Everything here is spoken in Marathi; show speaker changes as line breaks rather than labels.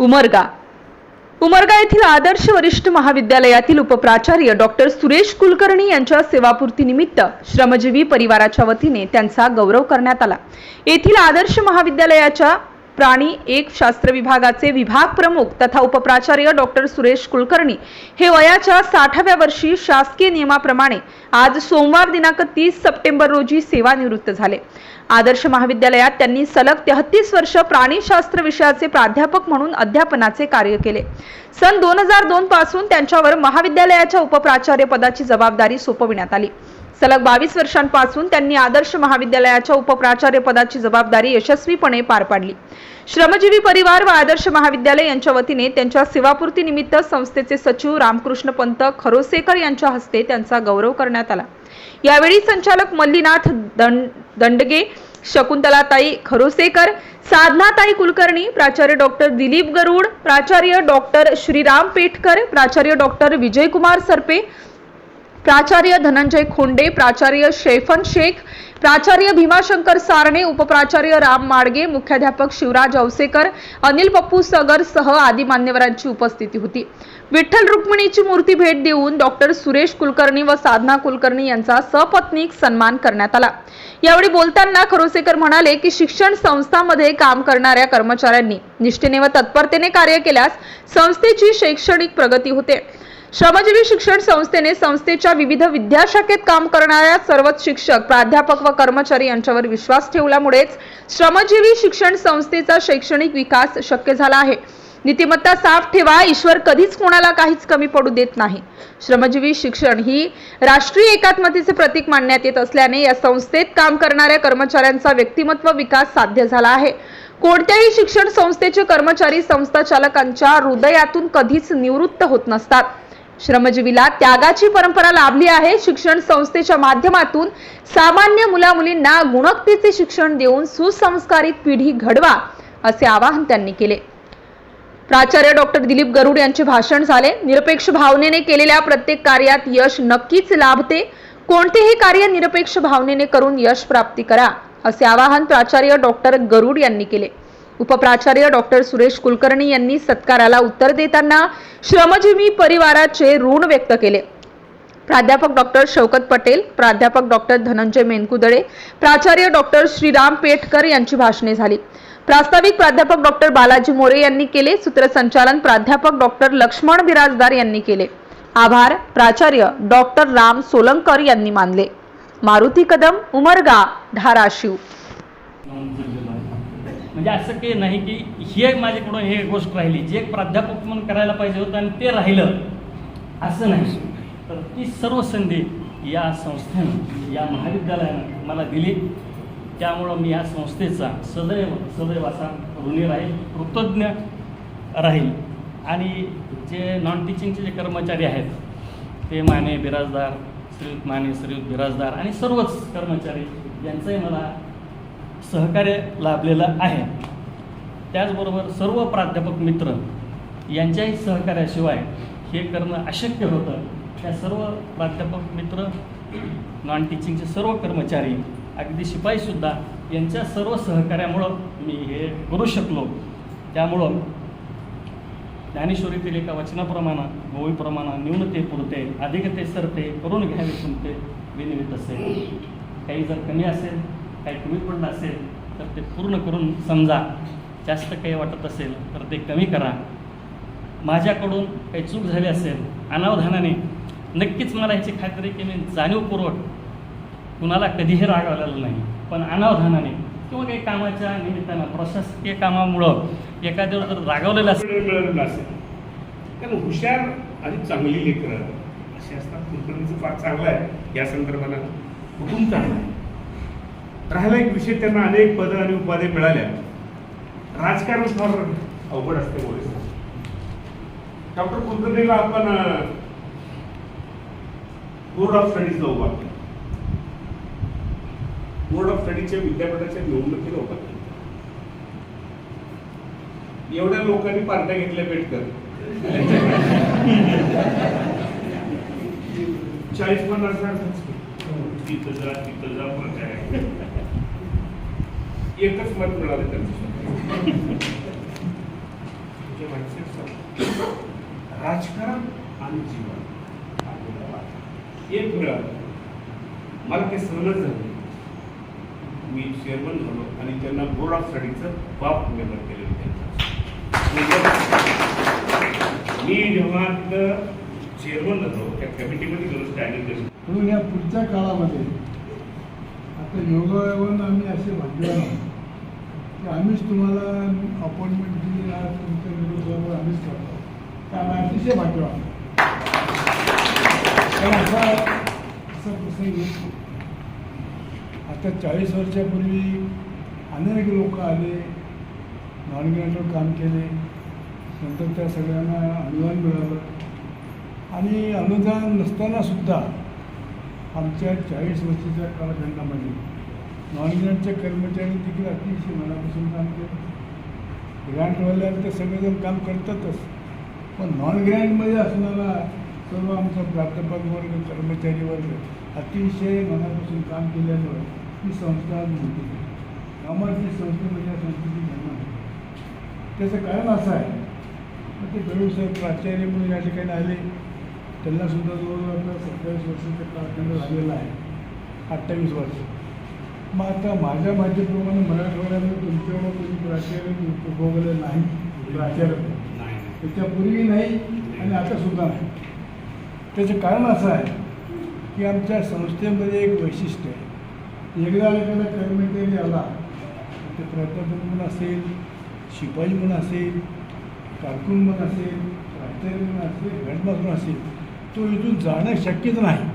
उमरगा. उमरगा येथील आदर्श वरिष्ठ महाविद्यालयातील उपप्राचार्य डॉक्टर सुरेश कुलकर्णी यांच्या सेवापूर्तीनिमित्त श्रमजीवी परिवाराच्या वतीने त्यांचा गौरव करण्यात आला. येथील आदर्श महाविद्यालयाच्या प्राणी एक शास्त्र विभागाचे विभाग प्रमुख तथा उपप्राचार्य डॉक्टर सुरेश कुलकर्णी हे वयाच्या साठाव्या वर्षी शासकीय नियमाप्रमाणे आज सोमवार दिनांक तीस सप्टेंबर रोजी सेवानिवृत्त झाले. आदर्श महाविद्यालयात त्यांनी सलग तेहतीस वर्ष प्राणीशास्त्र विषयाचे प्राध्यापक म्हणून अध्यापनाचे कार्य केले. सन दोन हजार दोन पासून त्यांच्यावर महाविद्यालयाच्या उपप्राचार्य पदाची जबाबदारी सोपविण्यात आली. सलग बावीस वर्षांपासून त्यांनी आदर्श महाविद्यालयाच्या उपप्राचार्य पदाची जबाबदारी यशस्वीपणे पार पाडली. श्रमजीवी परिवार व आदर्श महाविद्यालय यांच्या वतीने त्यांच्या सेवापूर्ती निमित्त संस्थेचे सचिव रामकृष्ण पंत खरोसेकर यांच्या हस्ते त्यांचा गौरव करण्यात आला. यावेळी संचालक मल्लीनाथ दं- दंडगे शकुंतलाताई खरोसेकर साधनाताई कुलकर्णी प्राचार्य डॉक्टर दिलीप गरुड प्राचार्य डॉक्टर श्रीराम पेठकर प्राचार्य डॉक्टर विजयकुमार सरपे प्राचार्य धनंजय खोंडे प्राचार्य शेफन शेख प्राचार्य भीमाशंकर सारणे उपप्राचार्य राम माडगे मुख्याध्यापक शिवराज औसेकर अनिल पप्पू सगर सह आदी मान्यवरांची उपस्थिती होती. विठ्ठल रुक्मिणीची मूर्ती भेट देऊन डॉक्टर सुरेश कुलकर्णी व साधना कुलकर्णी यांचा सपत्नीक सन्मान करण्यात आला. यावेळी बोलताना खरोसेकर म्हणाले की शिक्षण संस्थांमध्ये काम करणाऱ्या कर्मचाऱ्यांनी निष्ठेने व तत्परतेने कार्य केल्यास संस्थेची शैक्षणिक प्रगती होते. श्रमजीवी शिक्षण संस्थेने संस्थेच्या विविध विद्याशाखेत काम करणाऱ्या सर्वच शिक्षक प्राध्यापक व कर्मचारी यांच्यावर विश्वास ठेवल्यामुळेच श्रमजीवी शिक्षण संस्थेचा शैक्षणिक विकास शक्य झाला आहे. नीतिमत्ता साफ ठेवा ईश्वर कधीच कोणाला काहीच कमी पडू देत नाही. श्रमजीवी शिक्षण ही राष्ट्रीय एकात्मतेचे प्रतीक मानण्यात येत असल्याने या संस्थेत काम करणाऱ्या कर्मचाऱ्यांचा व्यक्तिमत्व विकास साध्य झाला आहे. कोणत्याही शिक्षण संस्थेचे कर्मचारी संस्था चालकांच्या हृदयातून कधीच निवृत्त होत नसतात. श्रमजीवीला त्यागाची परंपरा लाभली आहे. शिक्षण संस्थेच्या माध्यमातून सामान्य मुला मुलींना गुणवत्तेचे शिक्षण देऊन सुसंस्कारित पिढी घडवा असे आवाहन त्यांनी केले. प्राचार्य डॉक्टर दिलीप गरुड यांचे भाषण झाले. निरपेक्ष भावनेने केलेल्या प्रत्येक कार्यात यश नक्कीच लाभते. कोणतेही कार्य निरपेक्ष भावनेने करून यश प्राप्ती करा असे आवाहन प्राचार्य डॉक्टर गरुड यांनी केले. उपप्राचार्य डॉक्टर सुरेश कुलकर्णी यांनी सत्काराला उत्तर देताना श्रमजीवी परिवाराचे ऋण व्यक्त केले. प्राध्यापक डॉक्टर शौकत पटेल प्राध्यापक डॉक्टर धनंजय मेनकुदळे प्राचार्य डॉक्टर श्रीराम पेठकर यांची भाषणे झाली. प्रास्ताविक प्राध्यापक डॉक्टर बालाजी मोरे यांनी केले. सूत्रसंचालन प्राध्यापक डॉक्टर लक्ष्मण बिराजदार यांनी केले. आभार प्राचार्य डॉक्टर राम सोलंकर यांनी मानले. मारुती कदम उमरगा धाराशिव.
म्हणजे असं काही नाही की हे माझ्याकडून हे गोष्ट राहिली. जे एक प्राध्यापक म्हणून करायला पाहिजे होतं आणि ते राहिलं असं नाही. तर ती सर्व संधी या संस्थेनं या महाविद्यालयानं मला दिली. त्यामुळं मी या संस्थेचा सदैव सदैव असा ऋणी राहील कृतज्ञ राहील. आणि जे नॉन टीचिंगचे जे कर्मचारी आहेत ते माने बिराजदार श्रीयुत माने श्रीयुत बिराजदार आणि सर्वच कर्मचारी यांचंही मला सहकार्य लाभलेलं आहे. त्याचबरोबर सर्व प्राध्यापक मित्र यांच्याही सहकार्याशिवाय हे करणं अशक्य होतं. त्या सर्व प्राध्यापक मित्र नॉन टीचिंगचे सर्व कर्मचारी अगदी शिपाईसुद्धा यांच्या सर्व सहकार्यामुळं मी हे करू शकलो. त्यामुळं ज्ञानेश्वरीतील एका वचनाप्रमाणे गोळीप्रमाणे न्यूनते पुरते अधिकते सरते करून घ्यावे तुमते विनिवित असेल. काही जर कमी असेल काही कमी पडलं असेल तर ते पूर्ण करून समजा. जास्त काही वाटत असेल तर ते कमी करा. माझ्याकडून काही चूक झाली असेल अनावधानाने नक्कीच मला याची खात्री की मी जाणीवपूर्वक कुणाला कधीही रागवलेलं नाही पण अनावधानाने किंवा काही कामाच्या निमित्तानं प्रशासकीय कामामुळं एखाद्यावर जर रागवलेलं असेल.
मिळालेलं असेल कारण हुशार आणि चांगली लेकरं अशी असतात. कुलकर्णीचं फार चांगलं आहे या संदर्भानं. कुठून चांगलं आहे. राहिला एक विषय त्यांना अनेक पदं आणि उपाध्या मिळाल्या. राजकारण फार अवघड असते बोलायचं डॉक्टर कुलकर्णीला आपण बोर्ड ऑफ स्टडीजला उभा केलं. बोर्ड ऑफ स्टडीच्या विद्यापीठाच्या निवडणुकीला उभा केलं. एवढ्या लोकांनी पार्ट्या घेतल्या पेटकर चाळीस पन्नास तिथं जा तिथं जा प्रचार एकच मत मिळालं त्यांचं राजकारण आणि जीवन हा. एक वेळ मला ते सहनच झालं. मी चेअरमन झालो आणि त्यांना बोर्ड ऑफ स्टडीचं बाप मेंबर केलेलं त्यांचं मी जेव्हा चेअरमन झालो त्या कमिटीमध्ये गेलो स्टँडिंग
म्हणून या पुढच्या काळामध्ये आता योगायोगानं आम्ही असे म्हटले की आम्हीच तुम्हाला अपॉइंटमेंट दिली आज तुमच्या विरोधावर आम्हीच करतो. तर आम्ही अतिशय भाग्य पण असा असा प्रसंग आता चाळीस वर्षापूर्वी अनेक लोक आले नॉन काम केले नंतर त्या सगळ्यांना अनुदान मिळालं. आणि अनुदान नसताना सुद्धा आमच्या चाळीस वर्षाच्या कालखंडामध्ये नॉन कर्मचारी देखील अतिशय मनापासून काम करतात. ग्रँटवाल्या तर सगळेजण काम करतातच. पण नॉन ग्रँडमध्ये असणारा सर्व आमचा प्राध्यापक वर्ग कर्मचारी वर्ग अतिशय मनापासून काम केल्यामुळे ही संस्था आज मोठी कामाची संस्थेमध्ये म्हणजे या संस्थेची जन्म आहे. त्याचं कारण असं आहे. मग ते बेळूसाहेब प्राचार्य म्हणून या ठिकाणी आले. त्यांना सुद्धा जवळजवळ आपला सत्तावीस वर्षाचा कालखंड झालेला आहे. अठ्ठावीस वर्ष. मग आता माझ्या माहितीप्रमाणे मराठवाड्यामध्ये तुमच्याकडं कोणी प्राचार्य उपभोगले नाही? प्राचार्य
नाही.
त्याच्यापूर्वी नाही आणि आता सुद्धा नाही. त्याचं कारण असं आहे की आमच्या संस्थेमध्ये एक वैशिष्ट्य आहे. एकदा एखादा कर्मचारी आला ते प्राध्यापक म्हणून असेल शिपाई म्हणून असेल कारकून म्हणून असेल प्राचार्य म्हणून असेल म्हणून असेल तो इथून जाणं शक्यच नाही.